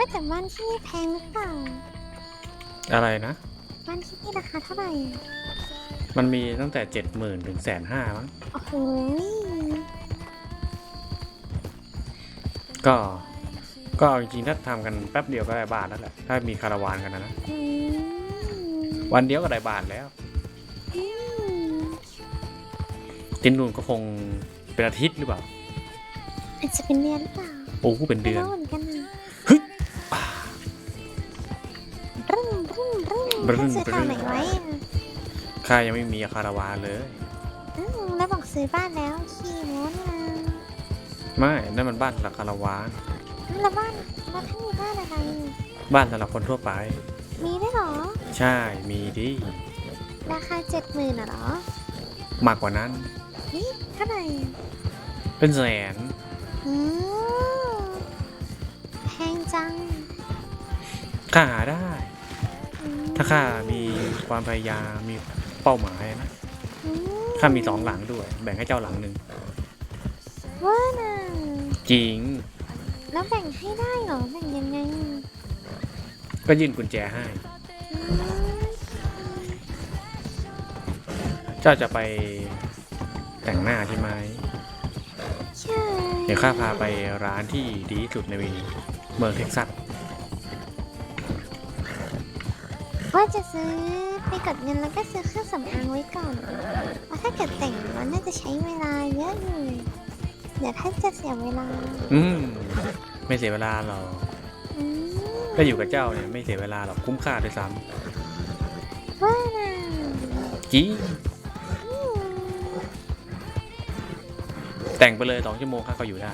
ว่าแต่บ้านที่นี่แพงหรือเปล่า อะไรนะ บ้านที่นี่ราคาเท่าไหร่ มันมีตั้งแต่เจ็ดหมื่นถึงแสนห้ามั้ง โอ้โหก็ ก็เอาจริงๆถ้าทำกันแป๊บเดียวก็ได้บาทแล้วแหละ ถ้ามีคาราวานกันนะนะ อืมวันเดียวก็ได้บาทแล้ว อืมตินนูนก็คงเป็นอาทิตย์หรือเปล่า อาจจะเป็นเดือนหรือเปล่าโอ้เป็นเดือนไม่รู้เหมือนกัน งรึ้งบรึ้งท่านซื้อทางไหนไว้อะข้ายังไม่มีคาราวานเลย อืมแล้วบอกซื้อบ้านแล้วขี้โม้นี่นะไม่นั่นมันบ้านสำหรับคาราวานแล้วบ้านแล้วท่านมีบ้านอะไร บ้านสำหรับคนทั่วไป มีได้วยเหรอ ใช่มีดิราคาเจ็ดหมื่นเหรอ มากกว่านั้นนี่เท่าไหร่เป็นแสนอืมแพงจังข้าหาได้อืม ถ้าข้ามีความพยายามมีเป้าหมายนะอืข้ามีสองหลังด้วย แบ่งให้เจ้าหลังหนึ่งว่าน่ะจริง แล้วแบ่งให้ได้เหรอ แบ่งยังไงก็ยื่นกุญแจให้ อืมเจ้าจะไปแต่งหน้าใช่ไหมใช่เดี๋ยวข้าพาไปร้านที่ดีที่สุดในเมืองเท็กซัส ว่าจะซื้อไปกดเงินแล้วก็ซื้อเครื่องสำอางไว้ก่อนเพราะถ้าเกิดแต่งมันน่าจะใช้เวลาเยอะอยู่ เดี๋ยวท่านจะเสียเวลาอืมไม่เสียเวลาหรอกอืมก็อยู่กับเจ้าเนี่ยไม่เสียเวลาหรอกคุ้มค่าด้วยซ้ว่าน่ะำจริงอืมแต่งไปเลยสองชั่วโมงข้าก็อยู่ได้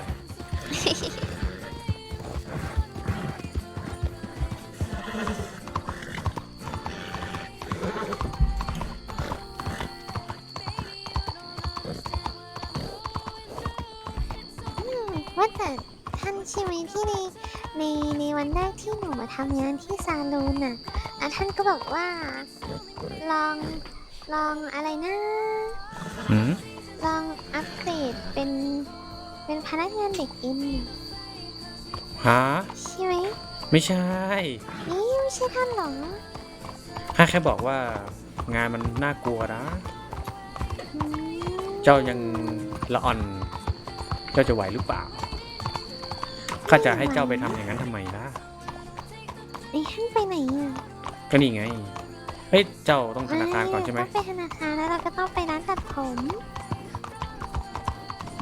หนูมาทำงานที่ซาลูนน่ะแล้วท่านก็บอกว่า ลองลองอะไรนะ หืมลองอัปเกรดเป็นเป็นพนักงานเด็กเอ็นน่ะฮะใช่ไหมไม่ใช่นี่ไม่ใช่ท่านเหรอข้าแค่บอกว่างานมันน่ากลัวนะ อืมเจ้ายังละอ่อน เจ้าจะไหวหรือเปล่าข้าจะให้เจ้าไปทำอย่างนั้นทำไมล่ะ ไอ้ท่านไปไหนอะก็นี่ไง เฮ้ย เจ้าต้องธนาคารก่อนใช่ไหม ต้องไปธนาคารแล้วเราก็ต้องไปร้านตัดผม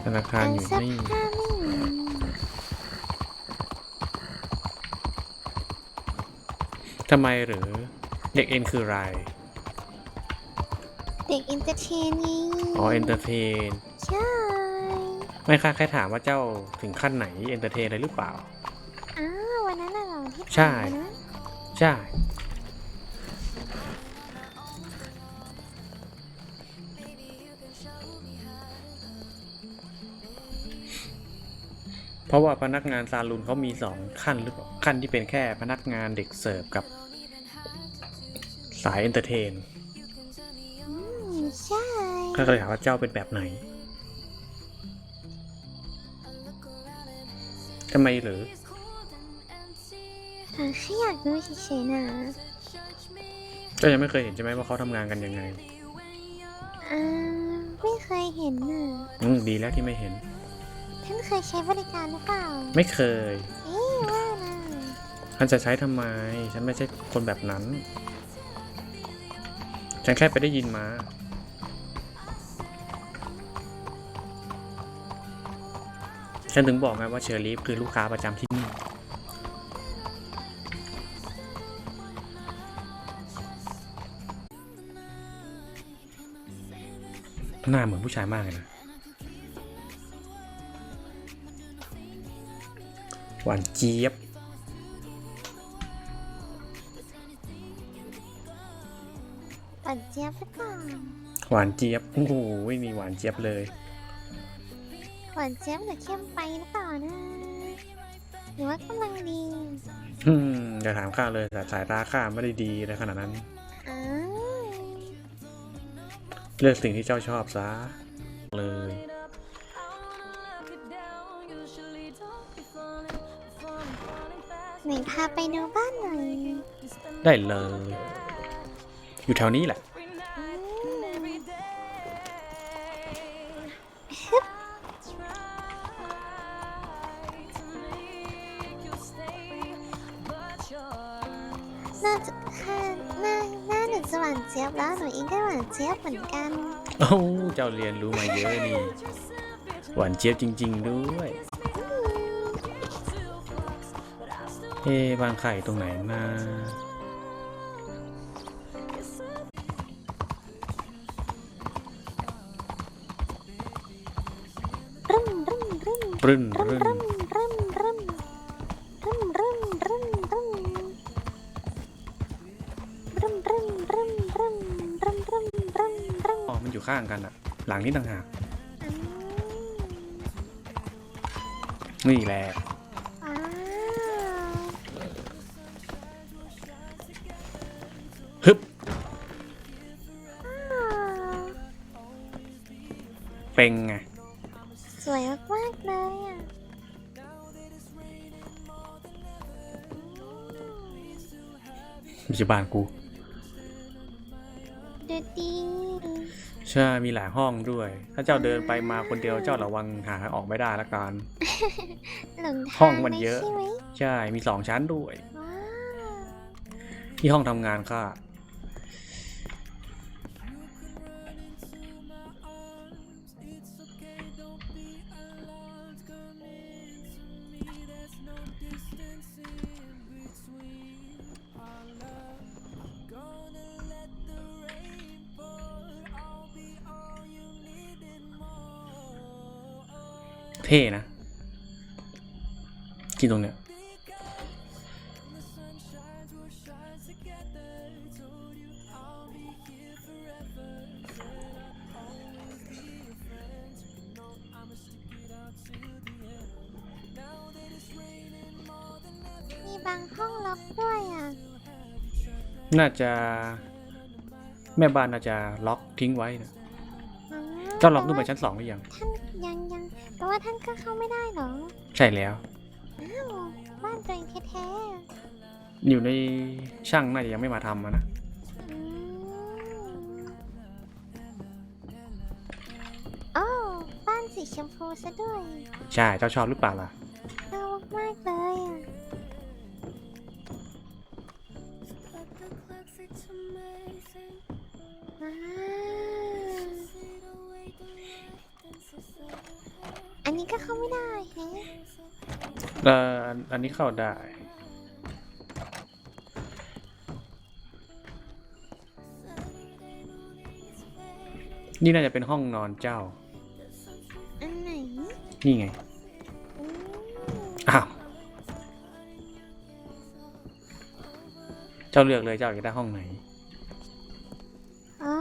ธนาคารอยู่เสื้อนี่ ผ้าไม่มีทำไมหรือเด็กเอ็นคืออะไร เด็กเอนเตอร์เทนนี่อ๋อเอนเตอร์เทน ใช่ไม่ค่ะแค่ถามว่าเจ้าถึงขั้นไหนเอนเตอร์เทนเลยหรือเปล่า อ้าววันนั้นน่ะเหรอที่ใช่ผ่านมานะ ใช่เพราะว่าพนักงานซาลูนเขามีสองขั้นหรือเปล่าขั้นที่เป็นแค่พนักงานเด็กเสิร์ฟกับ สายเอนเตอร์เทนอืมใช่ข้าก็เลยถามว่าเจ้าเป็นแบบไหนทำไมหรือ อะแค่อยากรู้เฉยๆนะเจ้ายังไม่เคยเห็นใช่ไหมว่าเขาทำงานกันยังไง อ่าไม่เคยเห็นน่ะอืมดีแล้วที่ไม่เห็น ท่านเคยใช้บริการหรือเปล่า ไม่เคยเอ๊ะว่านะท่านจะใช้ทำไม ฉันไม่ใช่คนแบบนั้น ฉันแค่ไปได้ยินมา ฉันถึงบอกไงว่าเชอร์ลีฟคือลูกค้าประจำที่นี่ หน้าเหมือนผู้ชายมากเลยนะหวานเจี๊ยบปัดเจี๊ยบหรือเปล่าหวานเจี๊ยบโอ้โหนี่หวานเจี๊ยบเลย หวานเจี๊ยบหรือเข้มไปหรือเปล่านะหรือว่ากำลังดี อืมอย่าถามข้าเลยแต่สายตาข้าไม่ได้ดีในขนาดนั้นอ้าว เลือกสิ่งที่เจ้าชอบซะเลย Usually don't be falling, falling, falling fast. ไหนพาไปดูบ้านหน่อยได้เลย อยู่แถวนี้แหละ เจี๊ยบเหมือนกันโอ้าเจ้าเรียนรู้มาเยอะนี่ หวานเจี๊ยบจริง ๆ ด้วยเอ๊ะบางไข่ตรงไหนนะรึมรึมรึมปรึ้นรึมรึ้น ข้างกันอะหลังนี้ต่างหากอืมนี่แหละว้าวฮึบว้าวเป็งไงสวยมากๆเลยอะมีบ้านกู ดูดีใช่มีหลายห้องด้วย ถ้าเจ้าเดินไปมาคนเดียวเจ้าระวังหาออกไม่ได้ละกัน หลงห้ทาองงมันเยอะ ใช่ไหมใช่มีสองชั้นด้วยว้าวที่ห้องทำงานค่ะ กินตรงเนี้ยมีบางห้องล็อกด้วยอะ น่าจะแม่บ้านน่าจะล็อกทิ้งไว้นะอ๋อเจ้าล็อกขึ้นไปชั้นสองหรือยัง ท่านยังยังแต่ว่าท่านก็เข้าไม่ได้เหรอ ใช่แล้ว อ้าวบ้านตัวเองแท้อยู่ในช่างน่าจะยังไม่มาทำอะนะ ๆอืมโอ้บ้านสีชมพูซะด้วยใช่ เจ้าชอบหรือเปล่าล่ะ น่ามากๆเลยอะว้าวอันนี้ก็เข้าไม่ได้แฮะ เอ่ออันอันนี้เข้าได้ นี่น่าจะเป็นห้องนอนเจ้า อันไหนนี่ไงอืมอ้าว เจ้าเลือกเลยเจ้าอยากได้ห้องไหน อ๋อ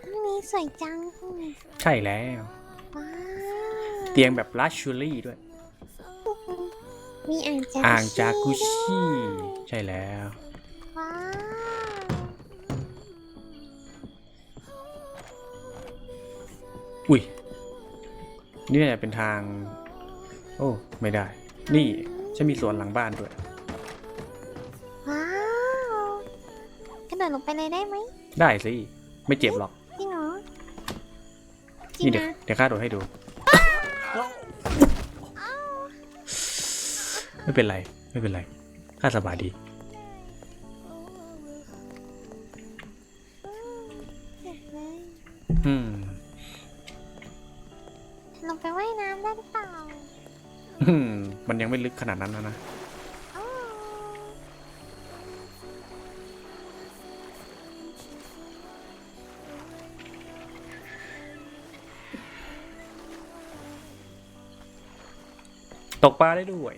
ห้องนี้สวยจังอืมใช่แล้วว้าว เตียงแบบลัชชูรี่ด้วย มีอ่างจากุอ่างจากุด้วยชี่ ใช่แล้ว ว้าวอุ้ยนี่น่าจะเป็นทาง โอ้ ไม่ได้ นี่ฉันมีสวนหลังบ้านด้วย ว้าวกระโดดลงไปเลยได้ไหมได้สิ ไม่เจ็บหรอก จริงเหรอจริงนี่เดี๋ยวนะเดี๋ยวข้าโดดให้ดู ไม่เป็นไร ไม่เป็นไร ข้าสบายดีเจ็บเลยอืมลงไปว่ายน้ำได้หรือเปล่าอืมมันยังไม่ลึกขนาดนั้นนะนะอ๋อตกปลาได้ด้วย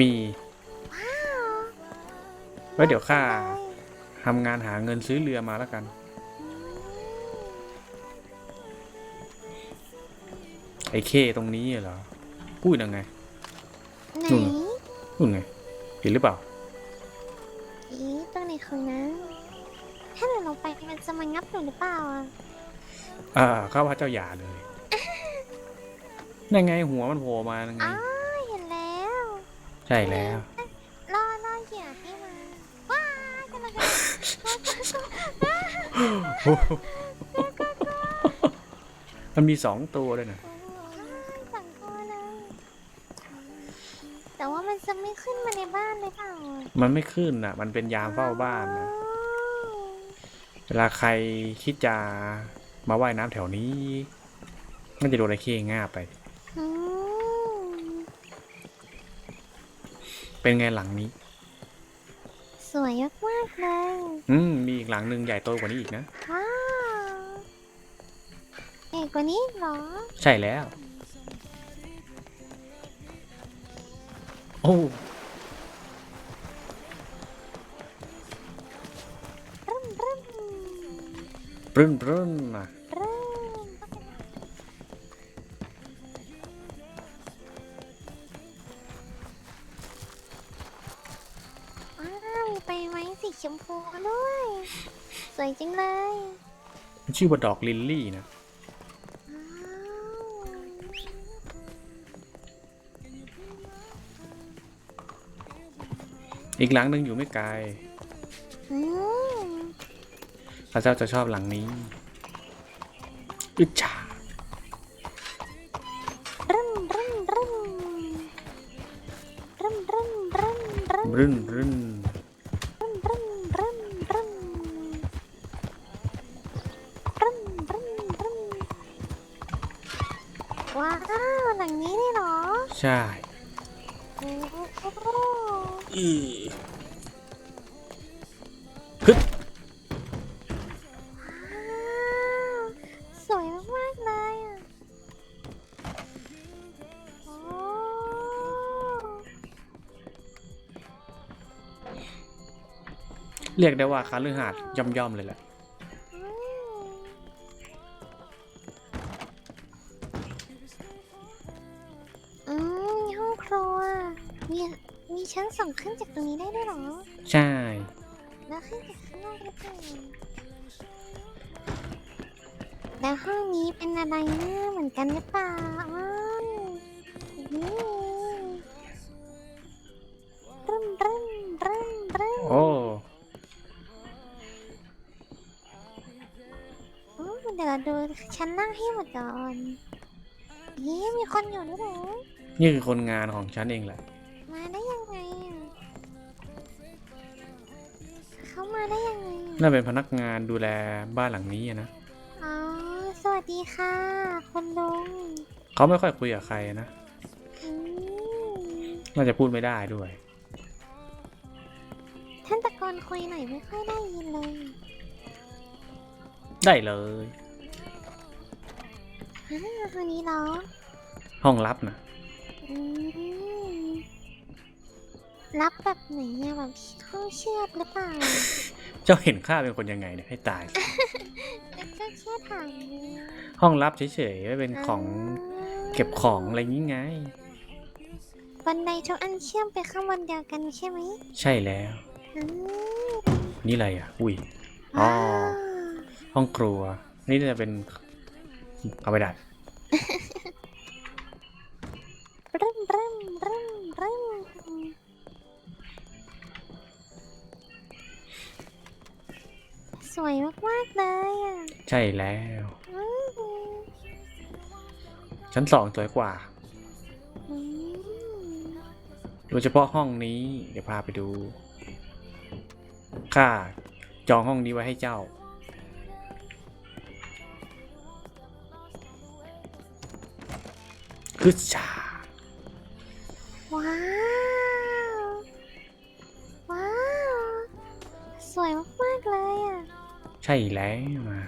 มีว้าวไว้เดี๋ยวข้าเลยทำงานหาเงินซื้อเรือมาแล้วกันอืมไอ้เคตรงนี้เหรอ พูดยังไงไหนนู่นนู่นไงเห็นหรือเปล่าอีตรงไหนของนั้นถ้าหนูลงไปมันจะมางับหนูหรือเปล่าอะอ่าข้าพระเจ้าอย่าเลยนั่นไงหัวมันโผล่มานั่นไง อ้าวเห็นแล้วใช่แล้ว ล่อล่อเหยื่อให้มาว้ายกำลังจะมันมีสองตัวเลยนะสั่งตัวเลย แต่ว่ามันจะไม่ขึ้นมาในบ้านเลยเปล่าอะมันไม่ขึ้นอะ มันเป็นยามเฝ้าบ้านนะเวลาใครคิดจะมาว่ายน้ำแถวนี้ มันจะโดนไอ้เคง่าบไป อืม เป็นไงหลังนี้ สวยมากๆเลยอืมมีอีกหลังหนึ่งใหญ่โตกว่านี้อีกนะ ว้าวเอกกว่านี้อีกเหรอ ใช่แล้ว โอ้รึมรึมปรึ้นปรึ้นอะ ชื่อว่าดอกลิลลี่นะ อีกหลังหนึ่งอยู่ไม่ไกลพระเจ้าจะชอบหลังนี้อึดฉารึมรึมรึมรึมรึมรึม ว้าวหลังนี้เลยเหรอใช่ โอ้โหอีฮึดว้าวสวยมากๆเลยอะโอ้เรียกได้ว่าคาลือหาดย่อมๆเลยแหละ กันหรือเปล่าอ้าวอืมรึมรึมรึมรึมโอ้ โอ้เดี๋ยวเราดูชั้นล่างให้หมดก่อนเย้มีคนอยู่ด้วยเหรอนี่คือคนงานของฉันเองแหละ มาได้ยังไงอะเขามาได้ยังไงอะน่าเป็นพนักงานดูแลบ้านหลังนี้อะนะอ๋อ สวัสดีค่ะคุณลุงเขาไม่ค่อยคุยกับใครนะ อืมน่าจะพูดไม่ได้ด้วย ท่านตะโกนคุยหน่อยไม่ค่อยได้ยินเลย ได้เลยฮ่าคนนี้เหรอห้องลับนะอืมรับแบบไหนอะแบบห้องเชือดหรือเปล่า เจ้าเห็นข้าเป็นคนยังไงเนี่ยให้ตายสิเป็นเชือดเชือดถังเลยห้องลับเฉยๆไม่เป็นของเก็บของอะไรงี้ไง บันไดทุกอันเชื่อมไปข้างบนเดียวกันใช่ไหมใช่แล้ว อืมนี่อะไรอะ อุ้ย อ๋อ ว้าวห้องครัว นี่จะเป็นเอาไปดัด วยมากๆเลยอะใช่แล้ว อืมชั้นสองสวยกว่า อืมโดยเฉพาะห้องนี้ เดี๋ยวพาไปดูข้าจองห้องนี้ไว้ให้เจ้า คือชาว้าว ว้าว สวยมากๆเลยอะ ใช่แล้วมา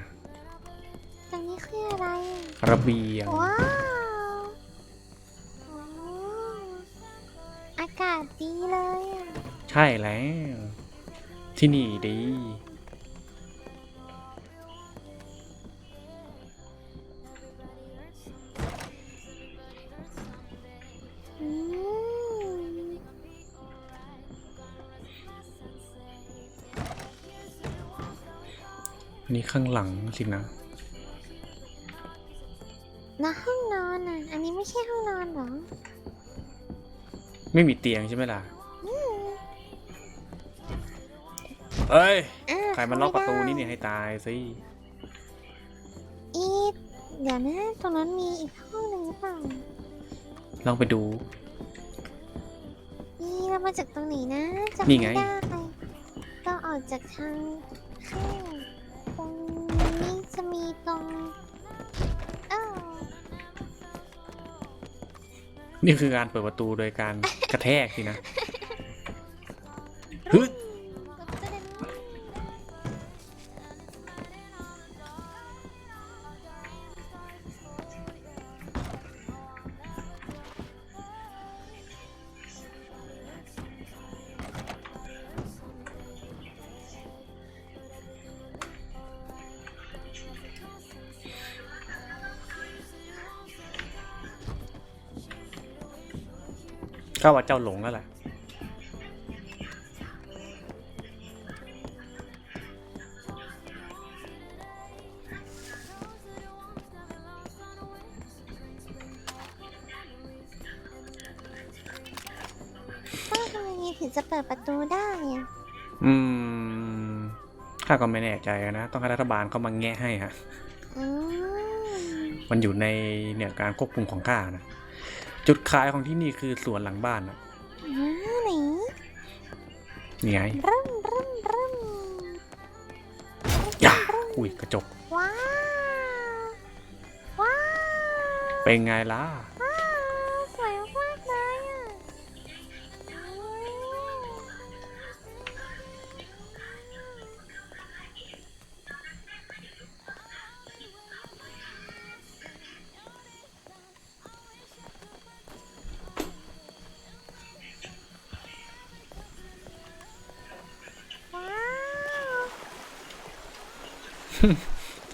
ตรงนี้คืออะไรอะระเบียง ว้าวโอ้อากาศดีเลยอะใช่แล้ว ที่นี่ดี อันนี้ข้างหลังสินะ แล้วห้องนอนอะ อันนี้ไม่ใช่ห้องนอนเหรอไม่มีเตียงใช่ไหมล่ะอืมเอ้ยอ่าใครมาล็อกประตูเข้าไม่นี่ได้เนี่ยให้ตายสิ อีดเดี๋ยวนะตรงนั้นมีอีกห้องหนึ่งหรือเปล่า ลองไปดูอีเรามาจากตรงไหนนะจำนี่ไม่ไงได้ต้องออกจากทางข้างตรงนี้จะ มีตรงเอ้านี่คือการเปิดประตูโดยการกระแทกสินะ ก็ว่าเจ้าหลงแล้วแหละต้องทำยังไงถึงจะเปิดประตูได้อะอืมข้าก็ไม่แน่ใจนะ ต้องให้รัฐบาลเขามาแงะให้ฮะ อืมมันอยู่ในเนี่ยการควบคุมของข้านะ จุดขายของที่นี่คือสวนหลังบ้านนะอ่าไหนนี่ไงรึมรึมรึมย่าอุ้ยกระจกว้าวว้าวเป็นไงล่ะ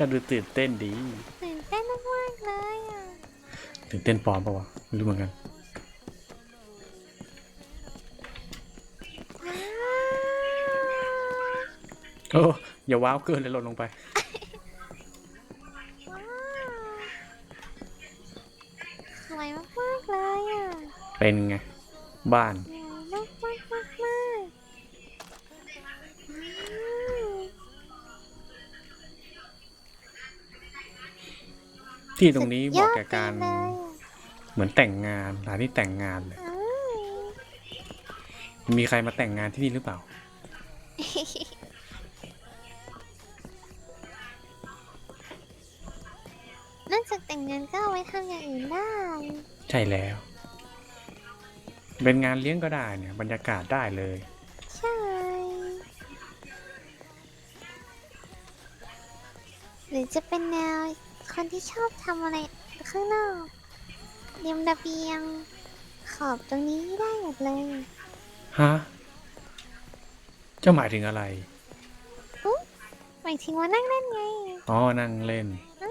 จะดูตื่นเต้นดีตื่นเต้นมากๆเลยอะตื่นเต้นปลอมปะวะไม่รู้เหมือนกันว้าวโอ้อย่าว้าวเกินเลยหล่นลงไปว้าวสวยมากๆเลยอะเป็นไง บ้าน ที่ตรงนี้เหมาะแก่การสุดยอดไปเลยเหมือนแต่งงานสถานที่แต่งงานเลยอ่ามีใครมาแต่งงานที่นี่หรือเปล่า นอกจากแต่งงานก็เอาไว้ทำอย่างอื่นได้ใช่แล้ว เป็นงานเลี้ยงก็ได้เนี่ย บรรยากาศได้เลย ใช่ หรือจะเป็นแนว คนที่ชอบทำอะไรข้างนอกริมระเบียง ขอบตรงนี้ได้หมดเลย ฮะเจ้าหมายถึงอะไร หมายถึงว่านั่งเล่นไงอ๋อ นั่งเล่น อื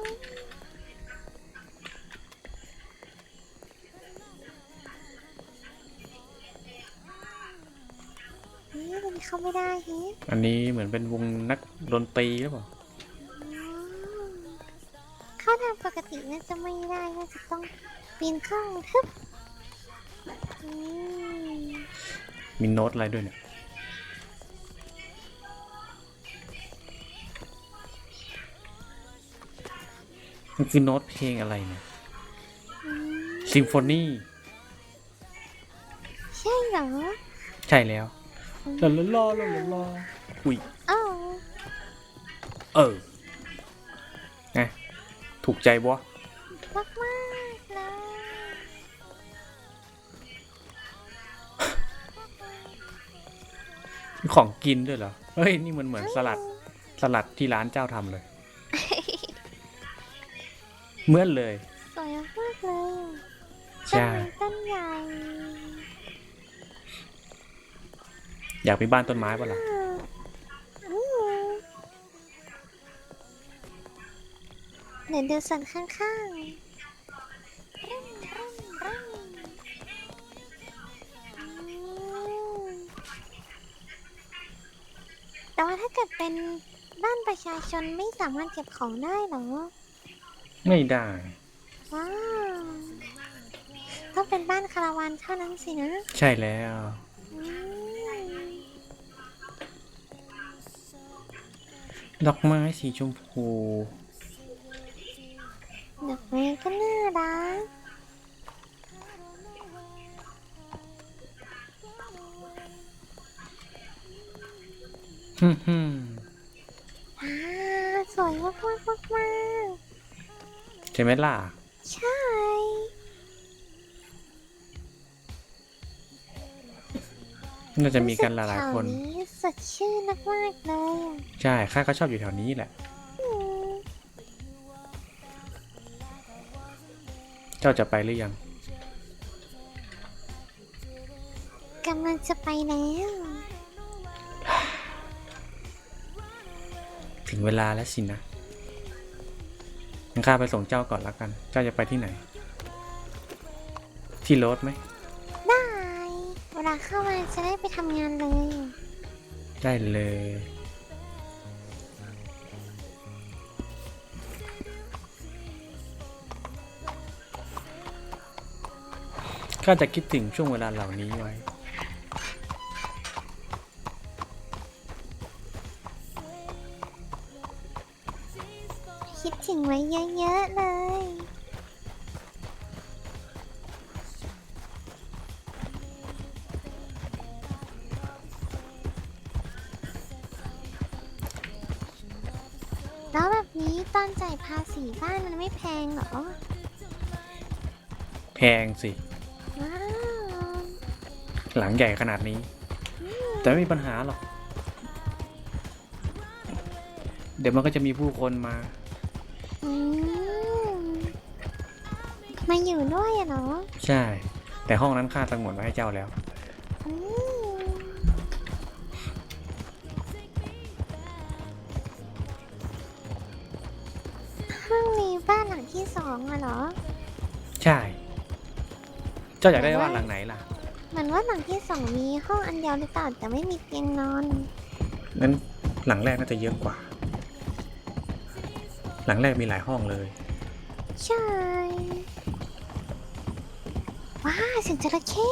มนี่มันเข้าไม่ได้เฮ้ อันนี้เหมือนเป็นวงนักดนตรีหรือเปล่าเข้า น่าจะไม่ได้น่าจะต้องปีนเข้าทึบอืมมีโน้ตอะไรด้วยเนี่ยมันคือโน้ตเพลงอะไรเนี่ยอืมซิมโฟนีใช่เหรอใช่แล้วลาลาลาลาลาลาอุ้ยเอ้าเออไงถูกใจบ่ ของกินด้วยเหรอ เฮ้ย นี่มันเหมือนสลัดสลัดที่ร้านเจ้าทำเลย เหมือนเลย สวยมากๆเลยใช่ ต้นไม้ต้นใหญ่อยากมีบ้านต้นไม้ปะล่ะ อืมเดี๋ยวดูส่วนข้าง แต่ว่าถ้าเกิดเป็นบ้านประชาชนไม่สามารถเก็บของได้เหรอ ไม่ได้ ว้าวต้องเป็นบ้านคาราวานเท่านั้นสินะใช่แล้ว อืมดอกไม้สีชมพู ดอกไม้ก็น่ารัก ฮึ่มฮึ่มอ่าสวยมากมากมากมากใช่ไหมล่ะ ใช่ น่าจะมีกันหลายๆคน รู้สึกแถวนี้สดชื่นมากมากๆเลยอะใช่ ข้าก็ชอบอยู่แถวนี้แหละ อืมเจ้าจะไปหรือยัง กำลังจะไปแล้ว ถึงเวลาแล้วสินะงั้นข้าไปส่งเจ้าก่อนละกัน เจ้าจะไปที่ไหน ที่รถไหม ได้เวลาเข้ามาจะได้ไปทำงานเลย ได้เลย ข้าจะคิดถึงช่วงเวลาเหล่านี้ไว้ คิดถึงไว้เยอะๆเลย แล้วแบบนี้ตอนจ่ายภาษีบ้านมันไม่แพงเหรอ แพงสิ ว้าวหลังใหญ่ขนาดนี้แต่ไม่มีปัญหาหรอก เดี๋ยวมันก็จะมีผู้คนมา มาอยู่ด้วยอะเนาะใช่ แต่ห้องนั้นข้าสงวนไว้ให้เจ้าแล้ว อืมห้องนี้บ้านหลังที่สองอะเหรอ ใช่ เจ้าอยากได้บ้านหลังไหนล่ะ เหมือนว่าหลังที่สองมีห้องอันเดียวหรือเปล่าแต่ไม่มีเตียงนอน งั้นหลังแรกน่าจะเยอะกว่า หลังแรกมีหลายห้องเลย ใช่ ว้าเสียงจระเข้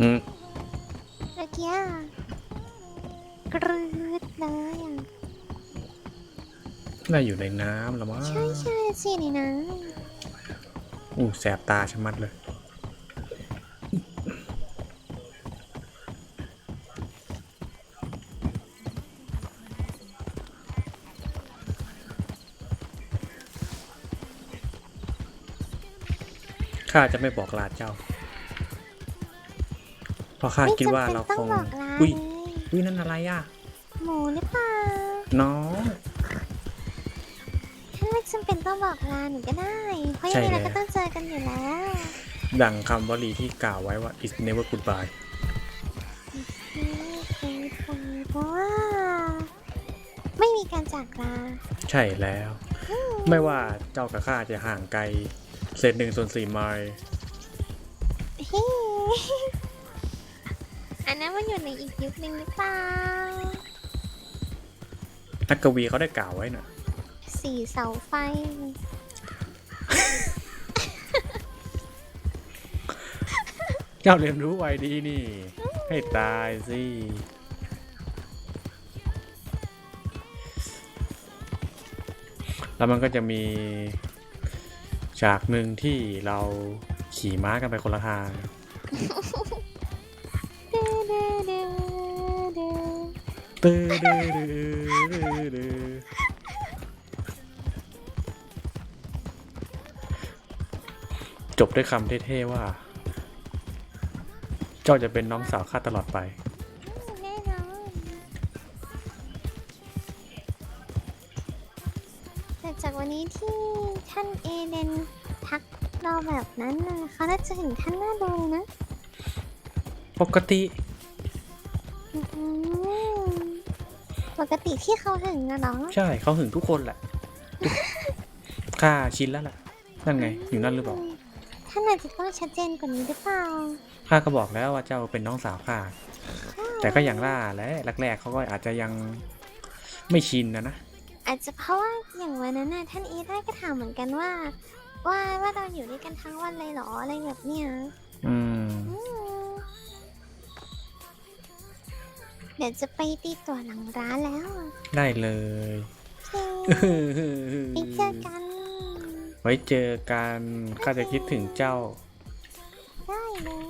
อืมเมื่อกี้อะกรืดเลยอะน่าอยู่ในน้ำละมั้งใช่ใช่สินี่นะ อู้แสบตาชะมัดเลย ข้าจะไม่บอกลาเจ้า เพราะข้าไม่คิดว่าจำเป็นเราต้อคงงบอกลาอุ้ยเลยอุ้ยนั่นอะไรอะ หมูหรือเปล่า น้องถ้าไม่จำเป็นต้องบอกลาหนูก็ได้ เพราะใช่ยังไงเราแล้วก็ต้องเจอกันอยู่แล้ว ดังคำวลีที่กล่าวไว้ว่า is never goodbye นี่คือเพราะว่าไม่มีการจากลา ใช่แล้ว ไม่ว่าเจ้ากับข้าจะห่างไกล เศษหนึ่งส่วนสี่ไมล์เฮ้อันนั้นมันอยู่ในอีกยุคหนึ่งหรือเปล่านักกวีเขาได้กล่าวไว้น่ะ สี่เสาไฟ เจ้าเรียนรู้ไว้ดีนี่ ให้ตายสิ แล้วมันก็จะมี ฉากหนึ่งที่เราขี่ม้ากันไปคนละทาง เด้อเด้อเด้อเด้อจบด้วยคำเท่ๆว่า เจ้าจะเป็นน้องสาวข้าตลอดไป น่ะเขาน่าจะเห็นท่านหน้าดูนะปกติ อืมปกติที่เขาถึงนะเนาะใช่เขาหึงทุกคนแหละข้าชินแล้วล่ะ นั่นไง อยู่นั่นหรือเปล่าท่านอาจจะต้องชัดเจนกว่านี้หรือเปล่าข้าก็บอกแล้วว่าเจ้าเป็นน้องสาวข้าแต่ก็อย่างล่าแหละแรกๆเขาก็อาจจะยังไม่ชินนะนะอาจจะเพราะว่าอย่างวันนั้นน่ะท่านอีได้ก็ถามเหมือนกันว่า ว่าว่าเราอยู่ด้วยกันทั้งวันเลยเหรออะไรแบบเนี้ยอืม อืมเดี๋ยวจะไปตีตัวหลังร้านแล้วอะได้เลยโอเคไปเจอกัน ไว้เจอกันข้าจะคิดถึงเจ้า ได้เลย